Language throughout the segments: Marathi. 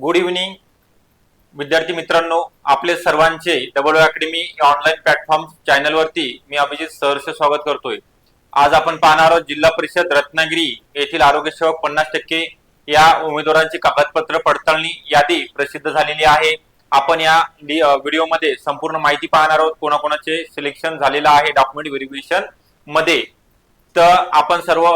गुड इव्हनिंग विद्यार्थी मित्रांनो आपले सर्वांचे डबल अकॅडमी ऑनलाईन प्लॅटफॉर्म चॅनलवरती मी अभिजित सहर्ष स्वागत करतोय. आज आपण पाहणार आहोत जिल्हा परिषद रत्नागिरी येथील आरोग्य सेवक पन्नास टक्के या उमेदवारांची कागदपत्र पडताळणी यादी प्रसिद्ध झालेली आहे. आपण या व्हिडिओमध्ये संपूर्ण माहिती पाहणार आहोत. कोणाकोणाचे सिलेक्शन झालेलं आहे डॉक्युमेंट व्हेरिफिकेशनमध्ये. तर आपण सर्व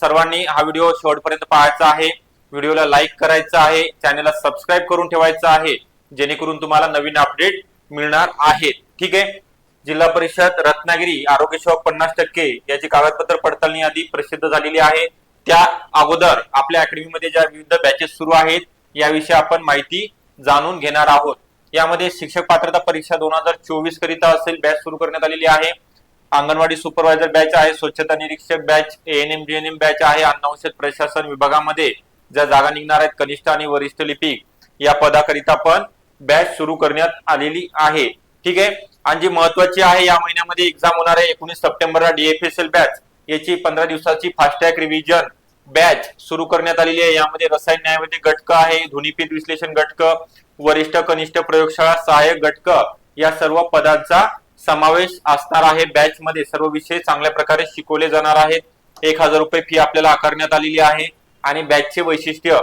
सर्वांनी हा व्हिडिओ शेवटपर्यंत पाहायचा आहे. व्हिडिओला लाईक करायचा आहे चॅनलला सबस्क्राईब करून ठेवायचं आहे जेणेकरून तुम्हाला नवीन अपडेट मिळणार आहेत ठीक आहे? जिल्हा परिषद रत्नागिरी आरोग्य सेवा पन्नास टक्के याची कागदपत्र पडताळणी यादी प्रसिद्ध झालेली आहे. त्या अगोदर आपल्या अकॅडमीमध्ये ज्या विविध बॅचेस सुरू आहेत याविषयी आपण माहिती जाणून घेणार आहोत. यामध्ये शिक्षक पात्रता परीक्षा दोन हजार चोवीस करिता असेल बॅच सुरू करण्यात आलेली आहे. अंगणवाडी सुपरवायझर बॅच आहे स्वच्छता निरीक्षक बॅच एएनएम जीएनएम बॅच आहे अन्न औषध प्रशासन विभागामध्ये ज्या जागा निघणार आहेत कनिष्ठ आणि वरिष्ठ लिपिक या पदाकरिता पण बॅच सुरू करण्यात आलेली आहे. ठीक आहे? आणि जी महत्वाची आहे या महिन्यामध्ये एक्झाम होणार आहे. एकोणीस सप्टेंबरला डीएफएसएल बॅच याची पंधरा दिवसाची फास्टॅग रिव्हिजन बॅच सुरू करण्यात आलेली आहे. यामध्ये रसायन न्यायामध्ये घटक आहे ध्वनिपीठ विश्लेषण घटक वरिष्ठ कनिष्ठ प्रयोगशाळा सहाय्यक घटक या सर्व पदांचा समावेश असणार आहे. बॅच मध्ये सर्व विषय चांगल्या प्रकारे शिकवले जाणार आहेत. एक हजार रुपये फी आपल्याला आकारण्यात आलेली आहे. आणि बॅचचे वैशिष्ट्य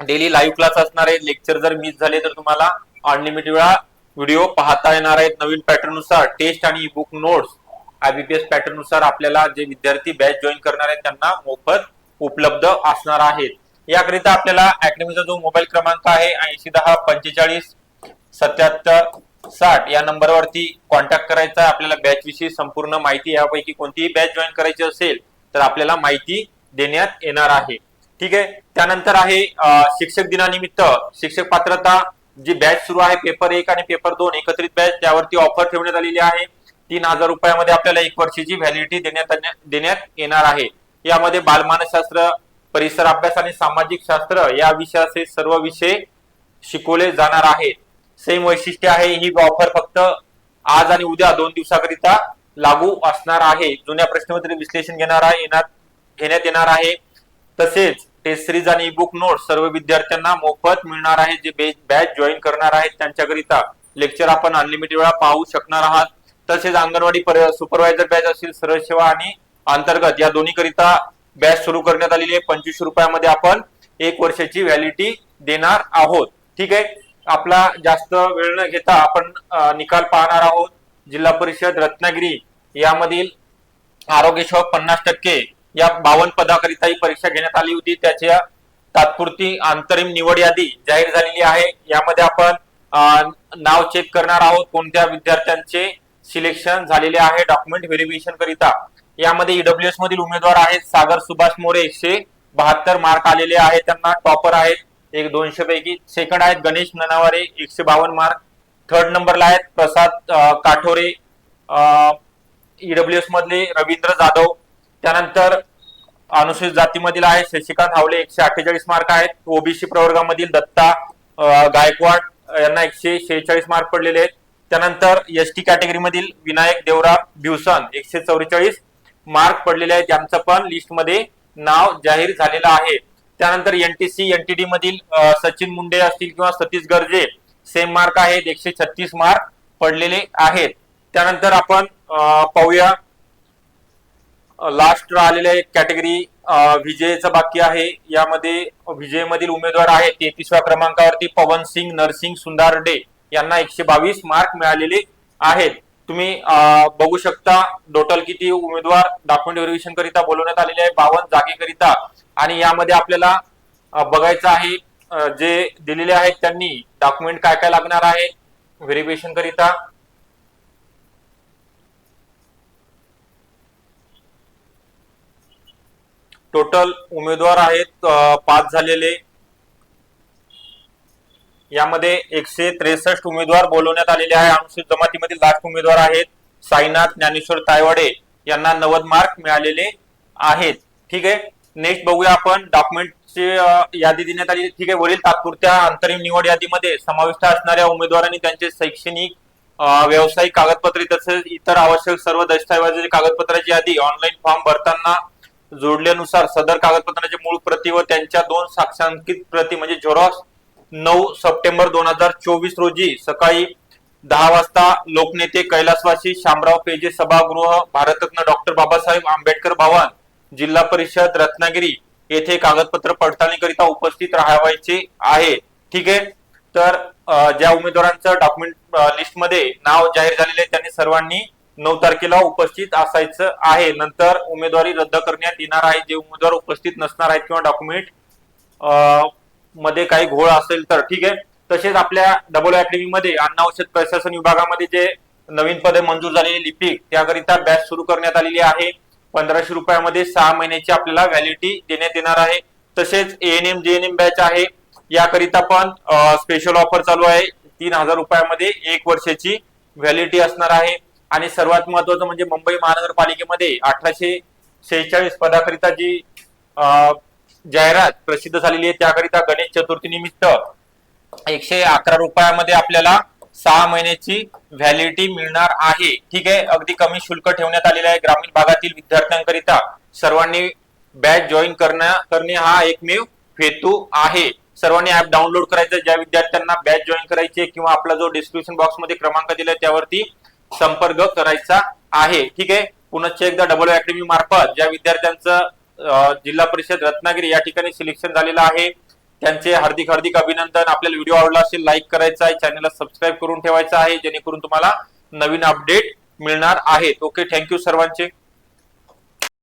डेली लाईव्ह क्लास असणार आहेत. लेक्चर जर मिस झाले तर तुम्हाला अनलिमिटेड वेळा व्हिडिओ पाहता येणार आहेत. नवीन पॅटर्ननुसार टेस्ट आणि बुक नोट्स आयबीपीएस पॅटर्ननुसार आपल्याला जे विद्यार्थी बॅच जॉईन करणार आहेत त्यांना मोफत उपलब्ध असणार आहेत. याकरिता आपल्याला अकॅडमीचा जो मोबाईल क्रमांक आहे ऐंशी दहा पंचेचाळीस सत्याहत्तर साठ या नंबरवरती कॉन्टॅक्ट करायचा आहे. आपल्याला बॅच विषयी संपूर्ण माहिती यापैकी कोणतीही बॅच जॉईन करायची असेल तर आपल्याला माहिती देण्यात येणार आहे. ठीक आहे? त्यानंतर आहे शिक्षक दिनानिमित्त शिक्षक पात्रता जी बॅच सुरू आहे पेपर एक आणि पेपर दोन एकत्रित बॅच त्यावरती ऑफर ठेवण्यात आलेली आहे तीन हजार रुपयामध्ये आपल्याला एक वर्षाची व्हॅलिडिटी देण्यात देण्यात येणार आहे. यामध्ये बालमानसशास्त्र परिसर अभ्यास आणि सामाजिक शास्त्र या विषयाचे सर्व विषय शिकवले जाणार आहेत. सेम वैशिष्ट्य आहे ही ऑफर फक्त आज आणि उद्या दोन दिवसाकरिता लागू असणार आहे. जुन्या प्रश्नपत्र विश्लेषण घेणार आहे येणार घेण्यात येणार आहे. तसेच टेस्ट सिरीज आणि बुक नोट सर्व विद्यार्थ्यांना मोफत मिळणार आहे जे बॅच जॉईन करणार आहेत. त्यांच्याकरिता लेक्चर आपण अनलिमिटेड वेळा पाहू शकणार आहात. तसेच अंगणवाडी सुपरवायझर बॅच असेल सरळ सेवा आणि अंतर्गत या दोन्ही करिता बॅच सुरू करण्यात आलेली आहे. पंचवीसशे रुपयामध्ये आपण एक वर्षाची व्हॅलिडिटी देणार आहोत. ठीक आहे? आपला जास्त वेळ न घेता आपण निकाल पाहणार आहोत. जिल्हा परिषद रत्नागिरी यामधील आरोग्य सेवा पन्नास टक्के या बावन पदाकरिता ही परीक्षा घेण्यात आली होती. त्याच्या तात्पुरती अंतरिम निवड यादी जाहीर झालेली आहे. यामध्ये आपण नाव चेक करणार आहोत. कोणत्या विद्यार्थ्यांचे सिलेक्शन झालेले आहे? डॉक्युमेंट व्हेरिफिकेशन करिता. यामध्ये ईडब्ल्यूएस मधील उमेदवार आहेत. सागर सुभाष मोरे एकशे बहात्तर मार्क आलेले आहेत. त्यांना टॉपर आहेत. एक दोनशे पैकी सेकंड आहेत. गणेश ननावारे एकशे बावन्न मार्क थर्ड नंबरला आहेत प्रसाद अं, काठोरे ईडब्ल्यूएस मधले रवींद्र जाधव. त्यानंतर अनुसूचित जातीमधील आहे शशिकांत हावले एकशे अठ्ठेचाळीस मार्क आहेत ओबीसी प्रवर्गामधील दत्ता गायकवाड यांना एकशे शेहेचाळीस मार्क पडलेले आहेत. त्यानंतर एस टी कॅटेगरीमधील विनायक देवरा भिवसन एकशे चौवेचाळीस मार्क पडलेले आहेत. यांचं पण लिस्टमध्ये नाव जाहीर झालेलं आहे. त्यानंतर एनटीसी एनटीडी मधील सचिन मुंडे असतील किंवा सतीश गर्जे सेम मार्क आहेत. एकशे छत्तीस मार्क पडलेले आहेत. त्यानंतर आपण पाहूया लास्ट आलेल्या एक कॅटेगरी विजयचं बाकी आहे. यामध्ये विजयमधील उमेदवार आहे तेहतीसव्या क्रमांकावरती पवन सिंग नरसिंग सुंदारडे यांना एकशे बावीस मार्क मिळालेले आहेत. तुम्ही बघू शकता टोटल किती उमेदवार डॉक्युमेंट व्हेरिफिकेशन करिता बोलवण्यात आलेले आहे. बावन्न जागेकरिता. आणि यामध्ये आपल्याला बघायचं आहे जे दिलेले आहेत त्यांनी डॉक्युमेंट काय काय लागणार आहे व्हेरिफिकेशन करिता. टोटल उमेदवार आहेत पाच झालेले. यामध्ये एकशे त्रेसष्ट उमेदवार बोलवण्यात आलेले आहे. अनुसूचित जमातीमधील लास्ट उमेदवार आहेत साईनाथ ज्ञानेश्वर तायवाडे यांना नव्वद मार्क मिळालेले आहेत. ठीक आहे? नेक्स्ट बघूया आपण. डॉक्युमेंटची यादी देण्यात आली. ठीक आहे? वरील तात्पुरत्या अंतरिम निवड यादीमध्ये समाविष्ट असणाऱ्या उमेदवारांनी त्यांचे शैक्षणिक व्यावसायिक कागदपत्रे तसेच इतर आवश्यक सर्व दस्तावेजाची कागदपत्राची यादी ऑनलाईन फॉर्म भरताना जोडल्यानुसार सदर कागदपत्रांचे मूळ प्रती व त्यांच्या दोन साक्षांकित प्रती म्हणजे झेरॉक्स नऊ सप्टेंबर दोन हजार चोवीस रोजी सकाळी दहा वाजता लोकनेते कैलासवासी शामराव पेजे सभागृह भारतरत्न डॉक्टर बाबासाहेब आंबेडकर भवन जिल्हा परिषद रत्नागिरी येथे कागदपत्र पडताळणीकरिता उपस्थित राहायचे आहे. ठीक आहे? तर ज्या उमेदवारांचं डॉक्युमेंट लिस्टमध्ये नाव जाहीर झालेले आहे त्यांनी सर्वांनी नऊ तारखेला उपस्थित असायचं आहे. नंतर उमेदवारी रद्द करण्यात येणार आहे. जे उमेदवार उपस्थित नसणार आहेत किंवा डॉक्युमेंटमध्ये काही घोळ असेल तर. ठीक आहे? तसेच आपल्या डबल अकॅडमी मध्ये अन्न औषध प्रशासन विभागामध्ये जे नवीन पदे मंजूर झालेली लिपिक त्याकरिता बॅच सुरू करण्यात आलेली आहे. पंधराशे रुपयामध्ये सहा महिन्याची आपल्याला व्हॅलिडिटी देण्यात येणार आहे. तसेच एएनएम जेएनएम बॅच आहे. याकरिता पण स्पेशल ऑफर चालू आहे. तीन हजार रुपयामध्ये एक वर्षाची व्हॅलिडिटी असणार आहे. आणि सर्वात महत्वाचं म्हणजे मुंबई महानगरपालिकेमध्ये अठराशे शेहेचाळीस पदाकरिता जी जाहिरात प्रसिद्ध झालेली आहे त्याकरिता गणेश चतुर्थी निमित्त एकशे अकरा रुपयामध्ये आपल्याला सहा महिन्याची व्हॅलिडिटी मिळणार आहे. ठीक आहे? अगदी कमी शुल्क ठेवण्यात आलेलं आहे. ग्रामीण भागातील विद्यार्थ्यांकरिता सर्वांनी बॅच जॉईन करण्या करणे हा एकमेव हेतू आहे. सर्वांनी ऍप डाउनलोड करायचं. ज्या विद्यार्थ्यांना बॅच जॉईन करायची किंवा आपला जो डिस्क्रिप्शन बॉक्समध्ये क्रमांक दिलाय त्यावरती संपर्क करायचा आहे. ठीक आहे? पुनश्च एकदा डबल अकॅडमी मार्फत ज्या विद्यार्थ्यांचं जिल्हा परिषद रत्नागिरी या ठिकाणी सिलेक्शन झालेलं आहे त्यांचे हार्दिक हार्दिक अभिनंदन. आपल्याला व्हिडिओ आवडला असेल लाईक करायचा आहे चॅनलला सबस्क्राईब करून ठेवायचा आहे जेणेकरून तुम्हाला नवीन अपडेट मिळणार आहेत. ओके थँक्यू सर्वांचे.